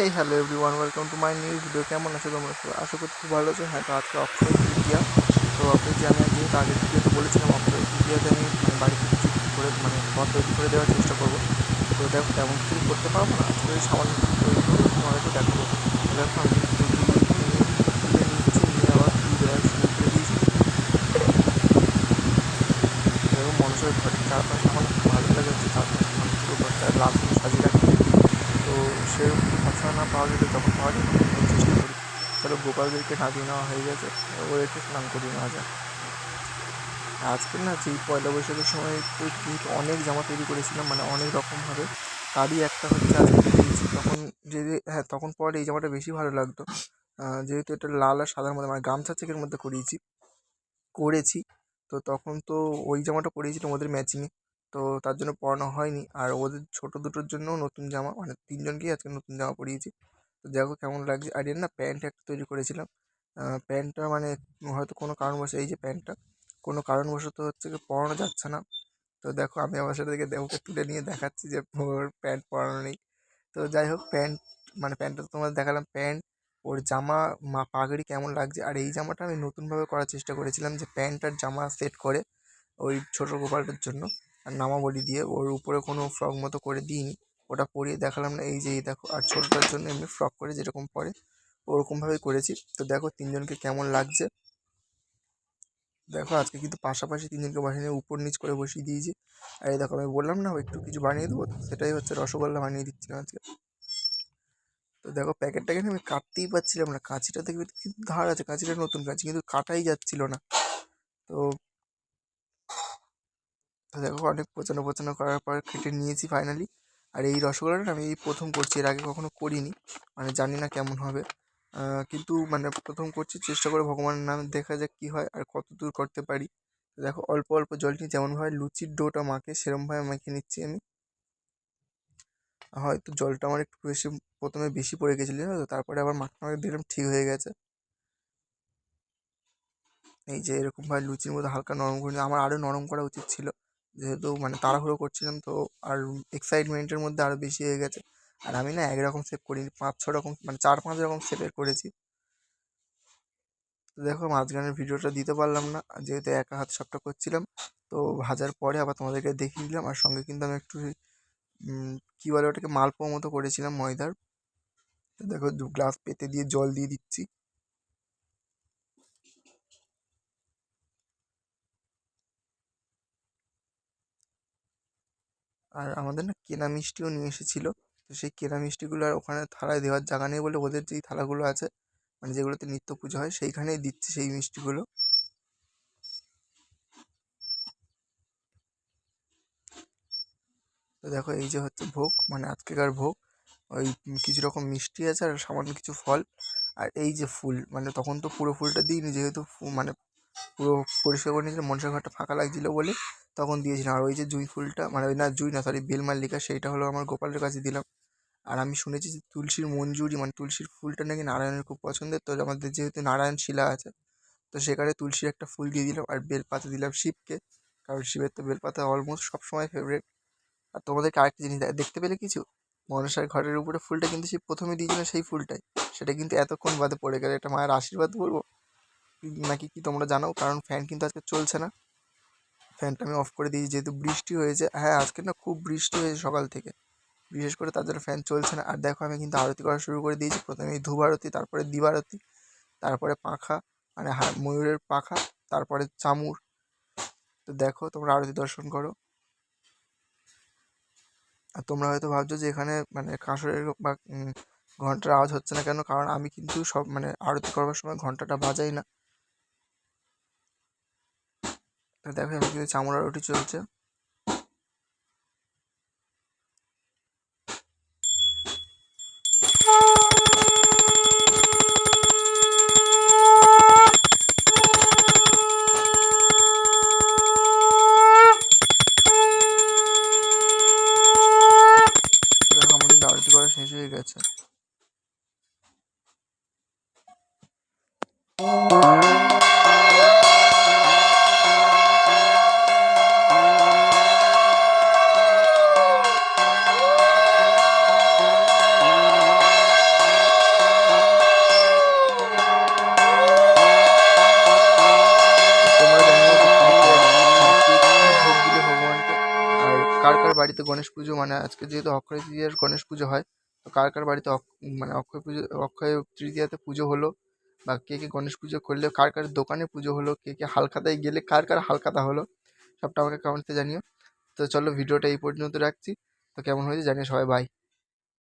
Hey hello everyone welcome to my new video কেমন আছো তোমরা সবাই? আশা করছি খুব ভালো আছো। হ্যাঁ তো আজকে অক্ষয় তৃতীয়া। তো অক্ষয় যে আমি যেহেতু আগের ভিডিওতে বলেছিলাম, অক্ষয় তৃতীয়াতে আমি মানে বাড়িতে কিছু করে মানে ঘর তৈরি করে দেওয়ার চেষ্টা করব। তো দেখো, তেমন কিছু করতে পারব না। আজকে সামান্য কিছু তৈরি করব তোমাদেরকে দেখাবো। দেখো, আমি করে মানুষের চারপাশে আমার ভালো লাগে। চারপাশে মানে লাল ফুল সাজিয়ে রাখতে তো সেরকম তাছাড়া না, পাওয়া গেলে যখন পাওয়া যায় তখন চেষ্টা করি। চলো গোপালদেরকে নামিয়ে নেওয়া হয়ে গেছে। ওদেরকে স্নান করিয়ে নেওয়া যায় আজকে না যেই পয়লা বৈশাখের সময় যেহেতু অনেক জামা তৈরি করেছিলাম মানে অনেক রকমভাবে। তারই একটা হচ্ছে আজকে দিয়েছি। তখন যে হ্যাঁ তখন পরে এই জামাটা বেশি ভালো লাগতো। যেহেতু এটা লাল আর সাদার মধ্যে মানে গামছা চেকের মধ্যে করিয়েছি, করেছি। তো তখন তো ওই জামাটা পরিয়েছিলাম ওদের ম্যাচিংয়ে তো তার জন্য পরানো হয়নি। আর ওদের ছোটো দুটোর জন্যও নতুন জামা মানে তিনজনকেই আজকে নতুন জামা পরিয়েছি। তো দেখো কেমন লাগছে? আর না প্যান্ট একটা তৈরি করেছিলাম। প্যান্টটা মানে হয়তো কোনো কারণবশত, এই যে প্যান্টটা, কোনো কারণবশত হচ্ছে কি পরানো যাচ্ছে না। তো দেখো আমি আমার সাথে থেকে ওকে তুলে নিয়ে দেখাচ্ছি যে ওর প্যান্ট পরানো নেই। তো যাই হোক, প্যান্ট মানে প্যান্টটা তো তোমাদের দেখালাম, প্যান্ট, ওর জামা, মা পাগড়ি কেমন লাগছে? আর এই জামাটা আমি নতুনভাবে করার চেষ্টা করেছিলাম যে প্যান্ট আর জামা সেট করে ওই ছোটো গোপালটার জন্য। আর নামাবলি দিয়ে। ওর উপরে কোনো ফ্রক মতো করে দিইনি। ওটা পরিয়ে দেখালাম না। এই যে, এই দেখো, আর ছোটোটার জন্য এমনি ফ্রক করে যেরকম পরে, ওরকমভাবেই করেছি। তো দেখো, তিনজনকে কেমন লাগছে। দেখো, আজকে কিন্তু পাশাপাশি তিনজনকে বসিয়ে নিয়ে উপর নিচ করে বসিয়ে দিয়েছি। আর এই দেখো, আমি বললাম না, একটু কিছু বানিয়ে দেবো। সেটাই হচ্ছে রসগোল্লা বানিয়ে দিচ্ছিলাম আজকে। তো দেখো প্যাকেটটাকে আমি কাটতেই পারছিলাম না। কাঁচিটা দেখবে, কিন্তু ধার আছে, কাঁচিটা নতুন কাঁচি, কিন্তু কাটাই যাচ্ছিল না। তো তো দেখো অনেক পোচানো পোচানো করার পর কেটে নিয়েছি ফাইনালি আর এই রসগোল্লাটা আমি এই প্রথম করছি, এর আগে কখনো করিনি। মানে জানি না কেমন হবে। কিন্তু মানে প্রথম করছি, চেষ্টা করে ভগবানের নাম দেখা যাক কী হয় আর কত দূর করতে পারি। দেখো অল্প অল্প জল নিয়ে যেমনভাবে লুচির ডোটা মাখে সেরমভাবে মেখে নিচ্ছি আমি। হয়তো জলটা আমার একটু বেশি, প্রথমে বেশি পড়ে গেছিল তো, তারপরে আবার মাখতে মাখতে দেখলাম ঠিক হয়ে গেছে। এই যে এরকমভাবে লুচির মতো হালকা নরম করে আমার আরও নরম করা উচিত ছিল। যেহেতু মানে তাড়াহুড়ো করছিলাম, তো আর এক্সাইটমেন্টের মধ্যে আরও বেশি হয়ে গেছে। আর আমি না একরকম শেপ করিনি, পাঁচ, ছ রকম মানে চার, পাঁচ রকম শেপের করেছি। দেখো, মাঝখানের ভিডিওটা দিতে পারলাম না যেহেতু একা হাত সবটা করছিলাম, তো ভাজার পরে আবার তোমাদেরকে দেখিয়ে দিলাম। আর সঙ্গে কিন্তু আমি একটু কী বলে ওটাকে, মালপোয়া মতো করেছিলাম ময়দার। তো দেখো, দু গ্লাস পেতে দিয়ে জল দিয়ে দিচ্ছি। আর আমাদের না কেনা মিষ্টিও নিয়ে এসেছিল। তো সেই কেনা মিষ্টিগুলো আর ওখানে থালায় দেওয়ার জায়গা নেই বলে ওদের যেই থালাগুলো আছে মানে যেগুলোতে নিত্য পুজো হয়, সেইখানেই দিচ্ছি সেই মিষ্টিগুলো। তো দেখো এই যে হচ্ছে ভোগ মানে আজকেকার ভোগ। ওই কিছু রকম মিষ্টি আছে আর সামান্য কিছু ফল। আর এই যে ফুল মানে তখন তো পুরো ফুলটা দিইনি, যেহেতু মানে পুরো পরিষ্কার করে নিয়েছিলাম মনসা ঘরটা ফাঁকা লাগছিল বলে তখন দিয়েছিলাম। আর ওই যে জুঁই ফুলটা মানে ওই না, জুঁই না সরি বেলমাল্লিকা সেইটা হলো আমার গোপালের কাছে দিলাম। আর আমি শুনেছি যে তুলসীর মঞ্জুরি মানে তুলসীর ফুলটা নাকি নারায়ণের খুব পছন্দের। তো আমাদের যেহেতু নারায়ণ শিলা আছে, তো সেখানে তুলসীর একটা ফুল দিয়ে দিলাম আর বেলপাতা দিলাম শিবকে। কারণ শিবের তো বেলপাতা অলমোস্ট সবসময় ফেভারিট আর তোমাদেরকে আরেকটা জিনিস দেখতে পেলে কিছু? মনসার ঘরের উপরে ফুলটা কিন্তু সেই প্রথমে দিয়েছিল, সেই ফুলটাই। সেটা কিন্তু এতক্ষণ বাদে পড়ে গেল, এটা মায়ের আশীর্বাদ বলব? নাকি কি তোমরা জানো? কারণ ফ্যান কিন্তু আজকে চলছে না। ফ্যানটা আমি অফ করে দিয়েছি, যেহেতু বৃষ্টি হয়েছে। হ্যাঁ আজকে না খুব বৃষ্টি হয়েছে সকাল থেকে। বিশেষ করে জন্য ফ্যান চলছে না। আর দেখো, আমি কিন্তু আরতি করা শুরু করে দিয়েছি। প্রথমে ধূপ আরতি তারপরে দিবারতি তারপরে পাখা মানে ময়ূরের পাখা, তারপরে চামুর। তো দেখো, তোমরা আরতি দর্শন করো। আর তোমরা হয়তো ভাবছ যে এখানে মানে কাঁসরের বা ঘণ্টার আওয়াজ হচ্ছে না কেন? কারণ আমি কিন্তু সব মানে আরতি করবার সময় ঘন্টাটা বাজাই না তো দেখো এখন চামড়া রুটি চলছে। আরতি করা শেষ হয়ে গেছে। কার কার বাড়িতে গণেশ পুজো? মানে আজকে যেহেতু অক্ষয় তৃতীয়ার গণেশ পুজো হয়, তো কার কার বাড়িতে মানে অক্ষয় পুজো, অক্ষয় তৃতীয়াতে পুজো হলো বা কে কে গণেশ পুজো করলে, কার কার দোকানে পুজো হলো, কে কে হালখাতায় গেলে কার কার হালখাতা হলো, সবটা আমাকে কমেন্টে জানিও। তো চলো ভিডিওটা এই পর্যন্ত রাখছি। তো কেমন হয়েছে জানিয়ে সবাই বাই